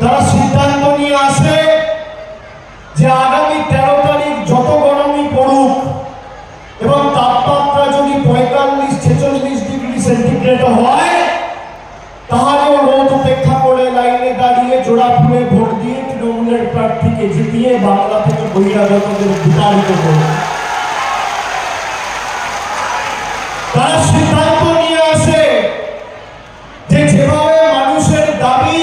তারা সিদ্ধান্ত নিয়ে আসে যে আগামী তেরো তারিখ যত গরমই পড়ুক এবং তাপমাত্রা যদি পঁয়তাল্লিশ, ছেচল্লিশ ডিগ্রি সেন্টিগ্রেড হয় তাহলেও রোদ উপেক্ষা করে লাইনে দাঁড়িয়ে জোড়া ফুলে ভোট দিয়ে তৃণমূলের প্রার্থীকে জিতিয়ে বাংলা থেকে বহিরাগতদের বিতাড়িত করবে। তারা সিদ্ধান্ত নিয়ে আসে যে যেভাবে মানুষের দাবি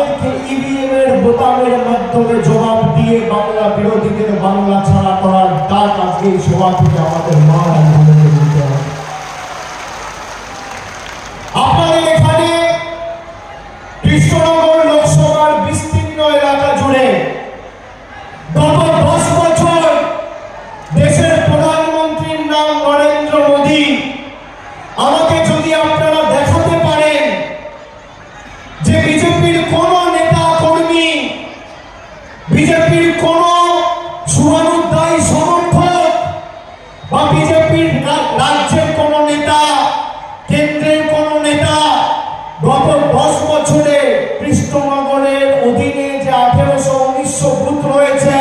তাদেরকে ইভিএম এর বোতামের মাধ্যমে জবাব দিয়ে বাংলা বিরোধীদের বাংলা ছাড়া করার ডাক আজকে সভা থেকে আমাদের মা লোকসভার বিস্তীর্ণ এলাকা জুড়ে গত দশ বছর দেশের প্রধানমন্ত্রীর নাম নরেন্দ্র মোদী। আমাকে যদি আপনারা উনিশশো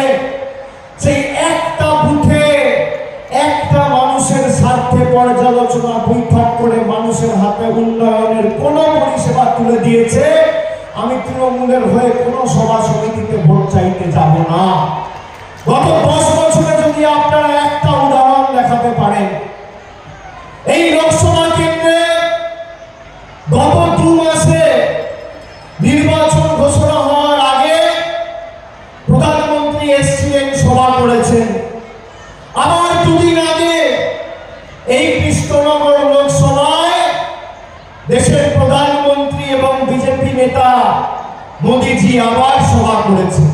সভা করেছেন। আবার দুদিন আগে এই কৃষ্ণনগর লোকসভায় দেশের প্রধানমন্ত্রী এবং বিজেপি নেতা মোদীজি আবার সভা করেছেন।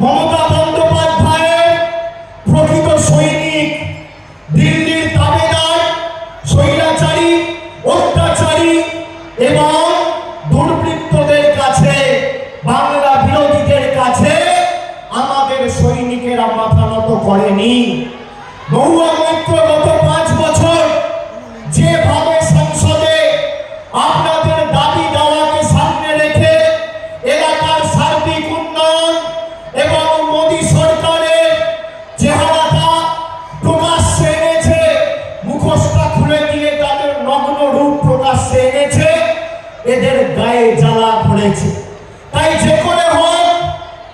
মমতা বন্দ্যোপাধ্যায়ের প্রকৃত সৈনিক, দিল্লির দাবিদার, স্বৈরাচারী, অত্যাচারী এবং দুর্বৃত্তদের কাছে, বাংলা বিরোধীদের কাছে আমাদের সৈনিকেরা মাথা নত করেনি। মহুয়া এদের গায়ে জ্বালা পড়েছে। তাই যে করে হোক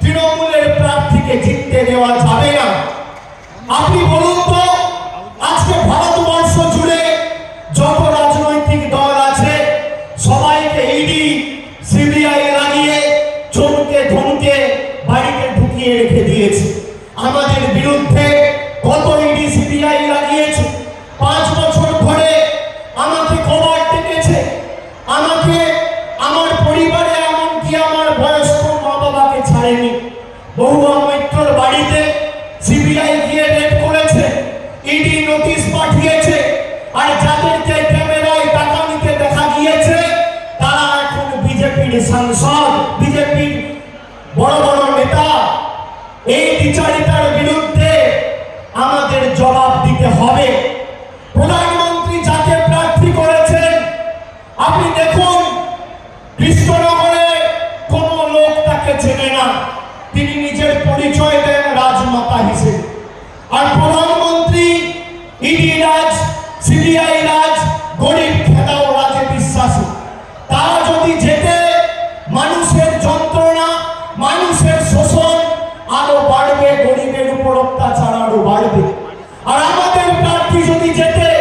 তৃণমূলের প্রার্থীকে জিততে দেওয়া যাবে না। আপনি বলুন তো, আজকে ভারতবর্ষ জুড়ে যত রাজনৈতিক দল আছে, সবাইকে ইডি সিবিআই লাগিয়ে চমকে ধমকে বাড়িতে ঢুকিয়ে রেখে দিয়েছে। আমাদের বিরুদ্ধে চেনে না তিনি নিজের পরিচয় দেন রাজমাতা হিসেবে। আর প্রধানমন্ত্রী, ইডি রাজ, সিবিআই রাজ, গরিব খেদাও রাজে বিশ্বাসী। তারা যদি যেতে মানুষের যন্ত্রণা, মানুষের শোষণ আরও বাড়বে, গরিবের উপর অত্যাচার আরও বাড়বে। আর আমাদের প্রার্থী যদি যেতে